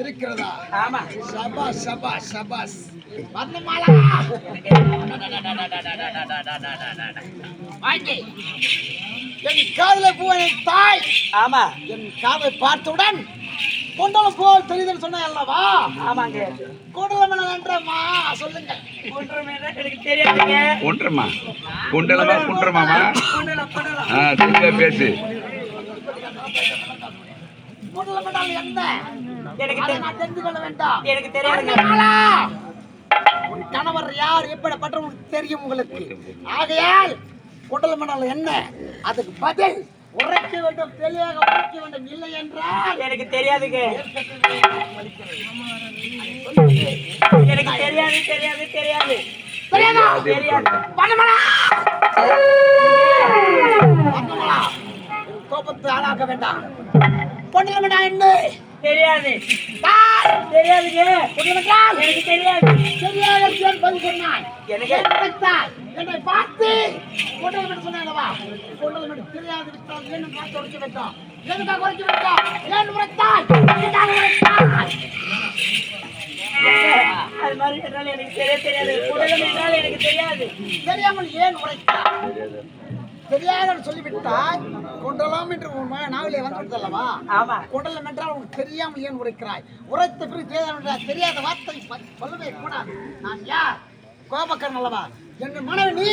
இருக்கிறதா. ஆமா. சபாஸ் சபாஸ் சபாஸ் வர்ணமாலா வாங்கி. என் காதல பூவனை தாய். ஆமா. என் காதை பார்த்தவுடன் கொண்டலம் போல் தெரியுதுன்னு சொன்ன அல்லவா ஆமாங்க கொண்டலம் என்றமா சொல்லுங்க. ஒன்றுமே எனக்கு தெரியாதுங்க. குண்டலமா குன்றமாமா? ஆ சரியா பேசு. கொண்டலம் என்ன? எனக்கு தெரிந்து கொள்ள வேண்டாம். எனக்கு உன் கணவர் யார் எப்படிப்பட்ட தெரியும் உங்களுக்கு? ஆகையால் கொண்டலம் என்றால் என்ன? அதுக்கு பதில் உரைக்க வேண்டும் தெளிவாக உரைக்க வேண்டும் இல்லை என்றால் எனக்கு தெரியாதுங்க. எனக்கு தெரியாது தெரியாது தெரியாது. தெரியாதா? தெரியாது. உன் கோபத்தை ஆளாக்க வேண்டாம். என்றால் என்ன? தெரியாது தெரியாதுங்க எனக்கு தெரியாது ஏன் பதில் சொன்னாய் எனக்கு-? என்னை பார்த்து என்று சொன்னாயல்லவா? கொண்டலம் என்று தெரியாது விட்டால் ஏன் பார்த்து உரைக்க வேண்டாம்? எதுக்காக? ஏன் உரைத்தாய்? எதுக்காக உரைத்தாய்? அது மாதிரி எனக்கு தெரிய தெரியாது எனக்கு தெரியாது தெரியாமல் ஏன் உரைத்தாய்? தெரியாத சொல்லிவிட்டாய். கொண்டலாம் என்று உன் நாவிலே வந்துவிட்டல்லவா ஆமா. கொண்டலம் என்றால் உனக்கு தெரியாமல் ஏன் உரைக்கிறாய்? உரைத்த பிறகு தெரியாத தெரியாத வார்த்தை சொல்லவே கூடாது. நான் யார்? கோபக்கரன் அல்லவா? என் மனைவி நீ.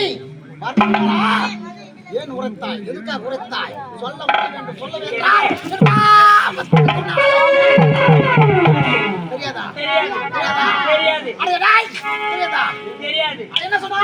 ஏன் உரைத்தாய்? எதுக்காக உரைத்தாய்? சொல்ல முடியும் என்று சொல்லவே தெரியாதா? தெரியாது. தெரியாதா? என்ன சொன்னா?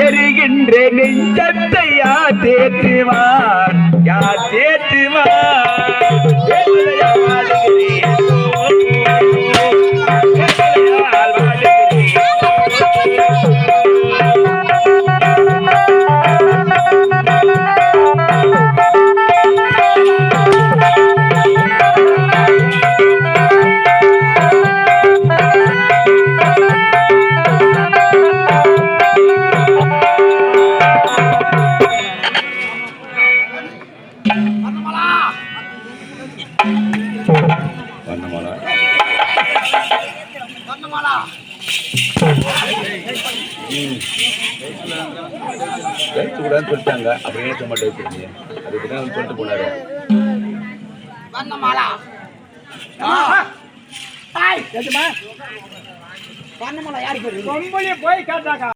எரிகின்ற நெஞ்சத்தை யாத்தேற்றுவார் யாத்தேற்று கூடாதுன்னு சொல்லிட்டாங்க அப்புறம் ஏற்ற மாட்டேன் வச்சிருக்கீங்க அதுக்கு தான் சொல்லிட்டு போனாரு வர்ணமாலா யாருக்கு போய் கேட்டாக்கா